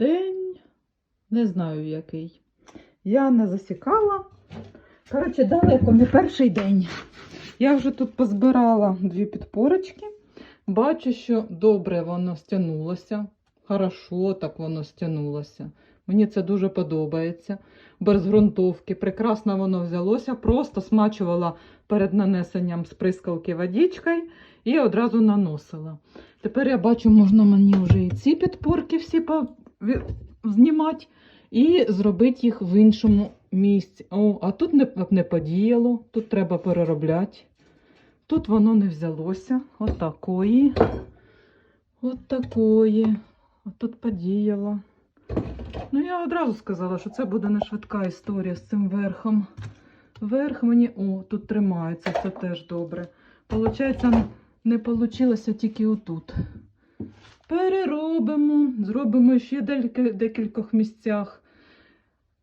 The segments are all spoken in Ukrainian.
день, не знаю який. Я не засікала. Коротше, далеко не перший день. Я вже тут позбирала дві підпорочки. Бачу, що добре воно стягнулося. Хорошо так воно стягнулося. Мені це дуже подобається. Без ґрунтовки. Прекрасно воно взялося. Просто смачувала перед нанесенням сприскалки водичкою і одразу наносила. Тепер я бачу, можна мені вже і ці підпорки всі знімати і зробити їх в іншому місці. О, а тут не, не подіяло, тут треба переробляти. Тут воно не взялося. Отакої. От такої. А тут подіяло. Ну, я одразу сказала, що це буде не швидка історія з цим верхом. Верх мені, о, тут тримається, це теж добре. Получається, не вийшло тільки отут. Переробимо, зробимо ще декілька, декількох місцях.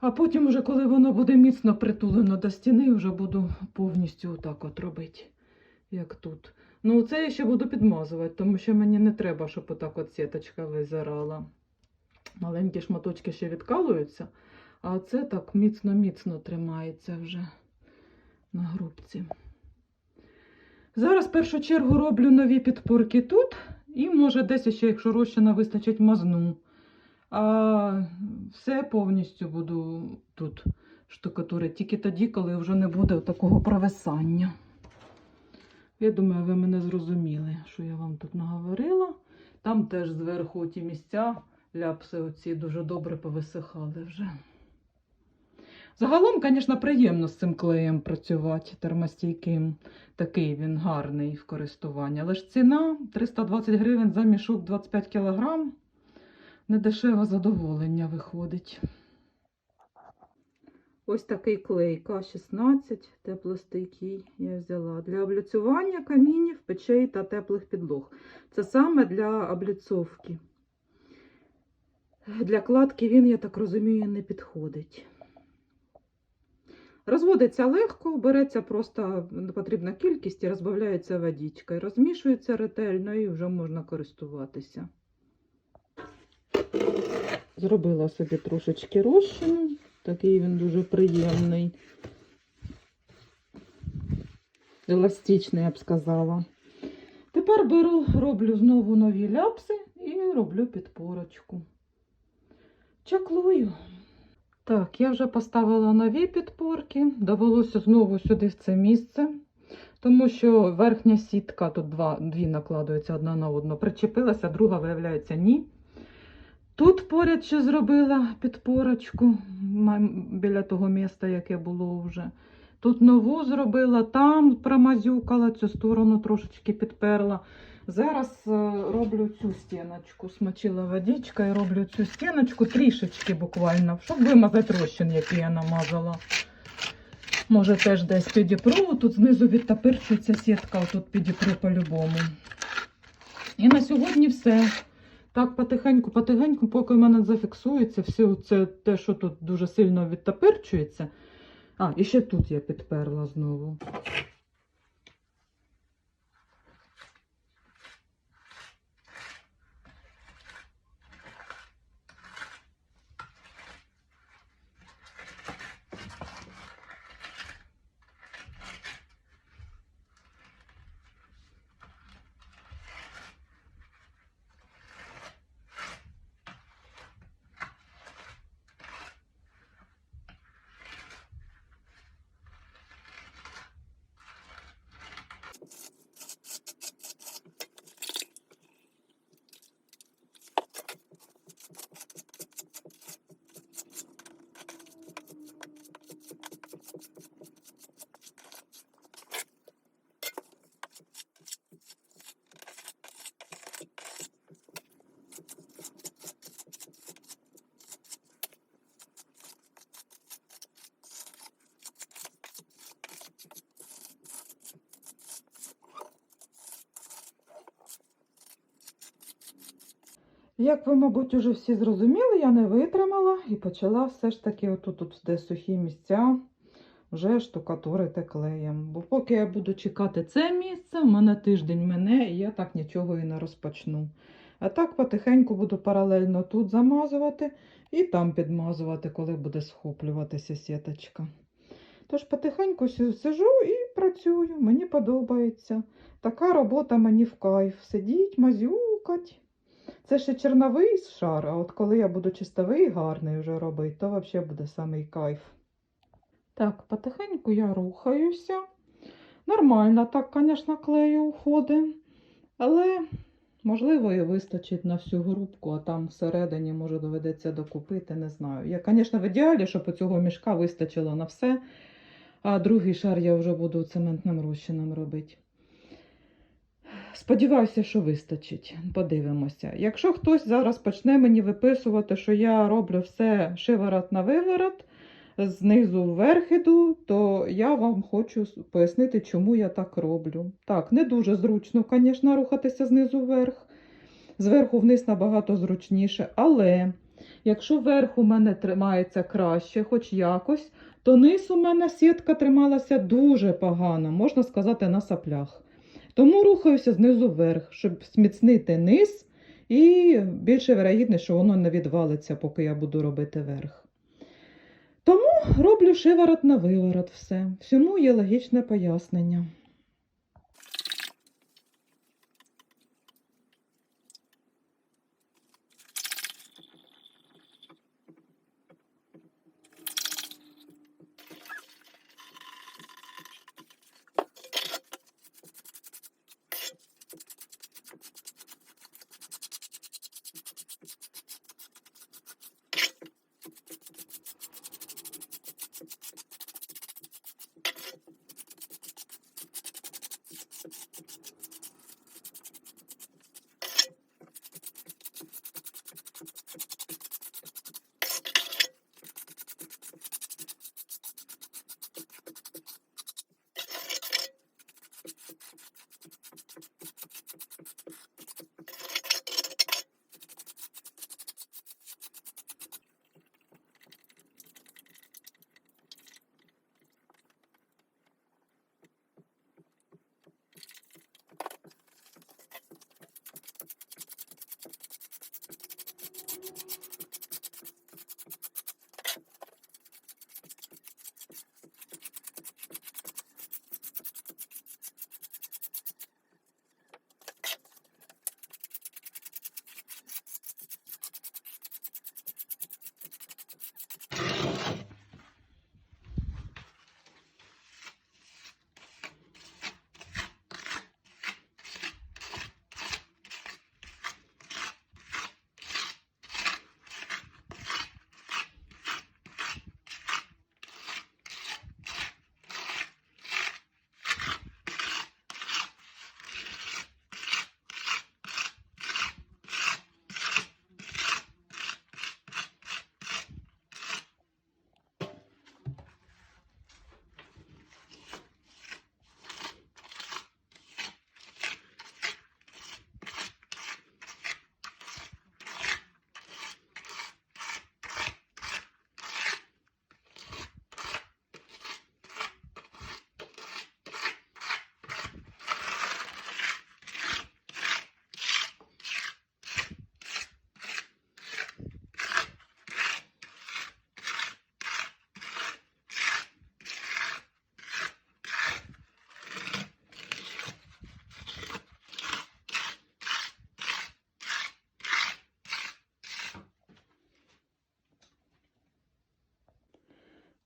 А потім, уже, коли воно буде міцно притулено до стіни, вже буду повністю отак от робити, як тут. Ну, це я ще буду підмазувати, тому що мені не треба, щоб отак от сіточка визирала. Маленькі шматочки ще відкалуються, а це так міцно-міцно тримається вже на грубці. Зараз в першу чергу роблю нові підпорки тут, і може десь ще, якщо розчина вистачить, мазну. А все повністю буду тут штукатурити, тільки тоді, коли вже не буде такого провисання. Я думаю, ви мене зрозуміли, що я вам тут наговорила. Там теж зверху ті місця, ляпси оці дуже добре повисихали вже. Загалом, звісно, приємно з цим клеєм працювати термостійким. Такий він гарний в користуванні. Але ж ціна 320 гривень за мішок 25 кг. Недешеве задоволення виходить. Ось такий клей К16 теплостійкий я взяла для обліцювання камінів, печей та теплих підлог. Це саме для обліцовки. Для кладки він, я так розумію, не підходить. Розводиться легко, береться просто потрібна кількість і розбавляється водичкою. Розмішується ретельно і вже можна користуватися. Зробила собі трошечки розчину. Такий він дуже приємний. Еластичний, я б сказала. Тепер беру, роблю знову нові ляпси і роблю підпорочку. Чаклую. Так, я вже поставила нові підпорки. Довелося знову сюди в це місце, тому що верхня сітка, тут два, дві накладуються одна на одну, причепилася, друга, виявляється, ні. Тут поряд ще зробила підпорочку біля того міста, яке було вже. Тут нову зробила, там промазюкала, цю сторону трошечки підперла. Зараз е, роблю цю стіночку, смочила водичка і роблю цю стіночку трішечки буквально, щоб вимазати розчин, який я намазала. Може теж десь підіпру, тут знизу відтапирчується сітка, тут підіпру по-любому. І на сьогодні все. Так, потихеньку, потихеньку, поки в мене зафіксується, все це те, що тут дуже сильно відтаперчується. А, і ще тут я підперла знову. Як ви, мабуть, уже всі зрозуміли, я не витримала і почала все ж таки отут, тут, де сухі місця, вже штукатурити клеєм. Бо поки я буду чекати це місце, в мене тиждень мене, і я так нічого і не розпочну. А так потихеньку буду паралельно тут замазувати і там підмазувати, коли буде схоплюватися сіточка. Тож потихеньку сижу і працюю, мені подобається. Така робота мені в кайф. Сидіть, мазюкать. Це ще черновий шар, а от коли я буду чистовий гарний вже робити, то взагалі буде самий кайф. Так, потихеньку я рухаюся. Нормально так, звісно, клею уходить. Але, можливо, і вистачить на всю грубку, а там всередині, може, доведеться докупити, не знаю. Я, звісно, в ідеалі, щоб цього мішка вистачило на все, а другий шар я вже буду цементним розчином робити. Сподіваюся, що вистачить. Подивимося. Якщо хтось зараз почне мені виписувати, що я роблю все шиворот на виворот, знизу вверх іду, то я вам хочу пояснити, чому я так роблю. Так, не дуже зручно, звісно, рухатися знизу вверх. Зверху вниз набагато зручніше. Але якщо верх у мене тримається краще, хоч якось, то низ у мене сітка трималася дуже погано, можна сказати, на саплях. Тому рухаюся знизу вверх, щоб зміцнити низ, і більше вирогідність, що воно не відвалиться, поки я буду робити верх. Тому роблю шиворот на виворот все. Всьому є логічне пояснення.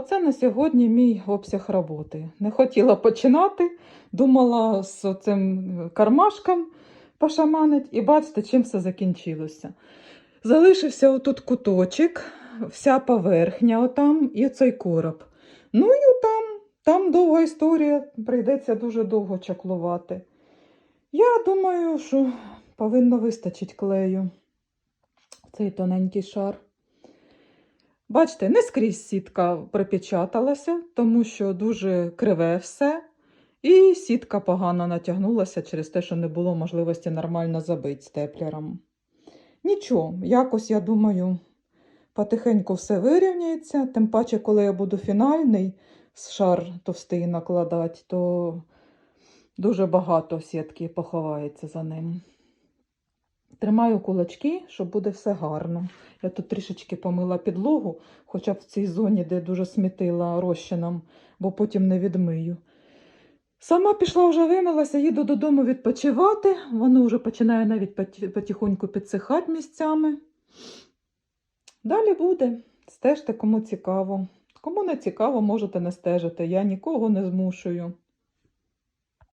Оце на сьогодні мій обсяг роботи. Не хотіла починати, думала з цим кармашком пошаманить, і бачите, чим все закінчилося. Залишився отут куточок, вся поверхня отам і цей короб. Ну і там, там довга історія, прийдеться дуже довго чаклувати. Я думаю, що повинно вистачити клею. Цей тоненький шар. Бачите, не скрізь сітка припечаталася, тому що дуже криве все. І сітка погано натягнулася через те, що не було можливості нормально забити степлером. Нічого, якось, я думаю, потихеньку все вирівняється. Тим паче, коли я буду фінальний шар товстий накладати, то дуже багато сітки поховається за ним. Тримаю кулачки, що буде все гарно. Я тут трішечки помила підлогу, хоча б в цій зоні, де дуже смітила розчином, бо потім не відмию. Сама пішла вже вимилася, їду додому відпочивати. Воно вже починає навіть потихоньку підсихати місцями. Далі буде. Стежте, кому цікаво. Кому не цікаво, можете не стежити. Я нікого не змушую.